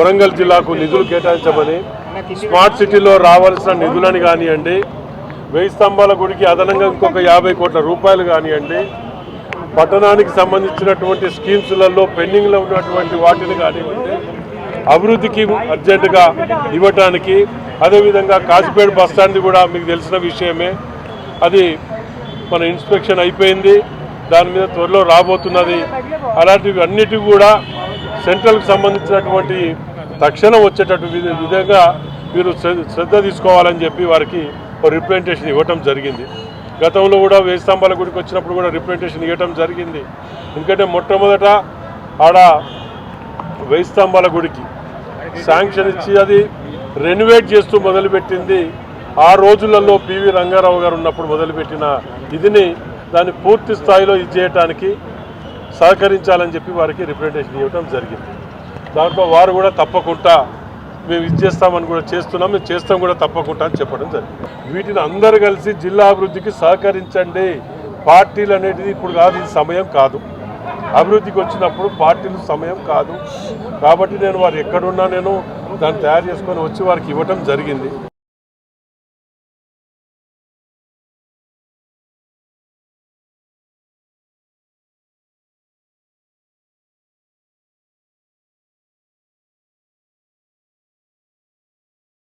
వరంగల్ జిల్లాకు నిధులు కేటాయించమని స్మార్ట్ సిటీలో రావాల్సిన నిధులని కానివ్వండి వెయ్యి స్తంభాల గుడికి అదనంగా ఇంకొక యాభై కోట్ల రూపాయలు కానివ్వండి పట్టణానికి సంబంధించినటువంటి స్కీమ్స్లలో పెండింగ్లో ఉన్నటువంటి వాటిని కానివ్వండి అభివృద్ధికి అర్జెంటుగా ఇవ్వటానికి అదేవిధంగా కాసిపేట బస్ స్టాండ్ కూడా మీకు తెలిసిన విషయమే. అది మన ఇన్స్పెక్షన్ అయిపోయింది దాని మీద త్వరలో రాబోతున్నది. అలాంటివి అన్నిటివి కూడా సెంట్రల్కి సంబంధించినటువంటి తక్షణం వచ్చేటట్టు విధంగా మీరు శ్రద్ధ తీసుకోవాలని చెప్పి వారికి రిప్రజెంటేషన్ ఇవ్వటం జరిగింది. గతంలో కూడా వేయి స్తంభాల గుడికి వచ్చినప్పుడు కూడా రిప్రజెంటేషన్ ఇవ్వటం జరిగింది. ఎందుకంటే మొట్టమొదట ఆడ వేయి స్తంభాల గుడికి శాంక్షన్ ఇచ్చి అది రెనోవేట్ చేస్తూ మొదలుపెట్టింది. ఆ రోజులలో పివి రంగారావు గారు ఉన్నప్పుడు మొదలుపెట్టిన ఇదిని దాన్ని పూర్తి స్థాయిలో ఇది చేయటానికి సహకరించాలని చెప్పి వారికి రిప్రజెంటేషన్ ఇవ్వడం జరిగింది. దాంట్లో వారు కూడా తప్పకుండా మేము ఇచ్చేస్తామని కూడా చేస్తున్నాం మేము చేస్తాం కూడా తప్పకుండా అని చెప్పడం జరిగింది. వీటిని అందరు కలిసి జిల్లా అభివృద్ధికి సహకరించండి. పార్టీలు అనేది ఇప్పుడు కాదు ఇది సమయం కాదు. అభివృద్ధికి వచ్చినప్పుడు పార్టీలు సమయం కాదు. కాబట్టి నేను వారు ఎక్కడున్నా నేను దాన్ని తయారు చేసుకొని వచ్చి వారికి ఇవ్వటం జరిగింది.